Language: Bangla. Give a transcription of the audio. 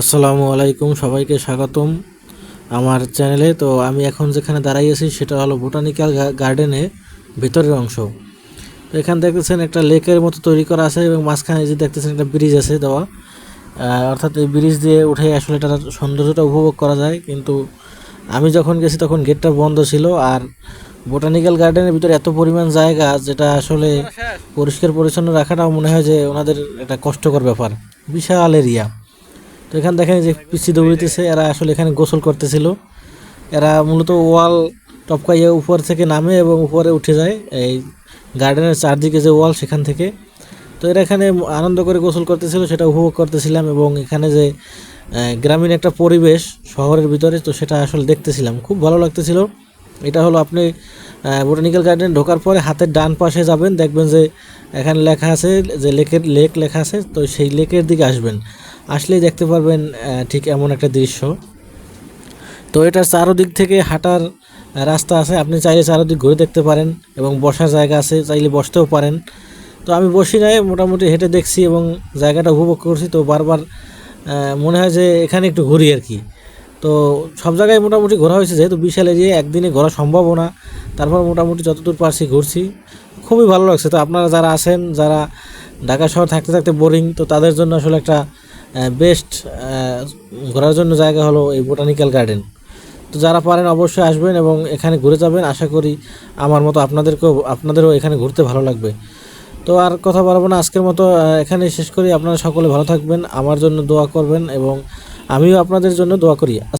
আসসালামু আলাইকুম সবাইকে স্বাগতম আমার চ্যানেলে। তো আমি এখন যেখানে দাঁড়াই আছি সেটা হলো বোটানিক্যাল গার্ডেনে ভেতরের অংশ। তো এখানে দেখতেছেন একটা লেকের মতো তৈরি করা আছে এবং মাঝখানে যে দেখতেছেন একটা ব্রিজ আছে দেওয়া। অর্থাৎ এই ব্রিজ দিয়ে উঠে আসলে এটার সৌন্দর্যটা উপভোগ করা যায়। কিন্তু আমি যখন গেছি তখন গেটটা বন্ধ ছিল আর বোটানিক্যাল গার্ডেনের ভিতরে এত পরিমাণ জায়গা যেটা আসলে পরিষ্কার পরিচ্ছন্ন রাখাটাও মনে হয় যে ওনাদের একটা কষ্টকর ব্যাপার। বিশাল এরিয়া। তো এখানে দেখেন যে পিসি দৌড়িতেছে এরা আসলে এখানে গোসল করতেছিল। এরা মূলত ওয়াল টপকাইয়ে উপর থেকে নামে এবং উপরে উঠে যায়। এই গার্ডেনের চারদিকে যে ওয়াল, সেখান থেকে। তো এরা এখানে আনন্দ করে গোসল করতেছিল, সেটা উপভোগ করতেছিলাম এবং এখানে যে গ্রামীণ একটা পরিবেশ শহরের ভিতরে, তো সেটা আসলে দেখতেছিলাম। খুব ভালো লাগতেছিল। এটা হলো আপনি বোটানিক্যাল গার্ডেন ঢোকার পরে হাতের ডান পাশে যাবেন, দেখবেন যে এখানে লেখা আছে যে লেকের লেক লেখা আছে, তো সেই লেকের দিকে আসবেন। আসলেই দেখতে পারবেন ঠিক এমন একটা দৃশ্য। তো এটার চারোদিক থেকে হাঁটার রাস্তা আছে। আপনি চাইলে চারোদিক ঘুরে দেখতে পারেন এবং বসার জায়গা আছে, চাইলে বসতেও পারেন। তো আমি বসি নাই, মোটামুটি হেঁটে দেখছি এবং জায়গাটা উপভোগ করছি। তো বারবার মনে হয় যে এখানে একটু ঘুরি আর কি। তো সব জায়গায় মোটামুটি ঘোরা হয়েছে, যেহেতু বিশাল এরিয়া, একদিনে ঘোরা সম্ভব না। তারপর মোটামুটি যতদূর পারছি ঘুরছি। খুবই ভালো লাগছে। তো আপনারা যারা আছেন, যারা ঢাকা শহর থাকতে থাকতে বোরিং, তো তাদের জন্য আসলে একটা বেস্ট ঘোরার জন্য জায়গা হলো এই বোটানিক্যাল গার্ডেন তো যারা পারেন অবশ্যই আসবেন এবং এখানে ঘুরে যাবেন। আশা করি আমার মতো আপনাদেরকেও, আপনাদেরও এখানে ঘুরতে ভালো লাগবে। তো আর কথা বলব না, আজকের মতো এখানে শেষ করি। আপনারা সকলে ভালো থাকবেন, আমার জন্য দোয়া করবেন এবং আমিও আপনাদের জন্য দোয়া করি।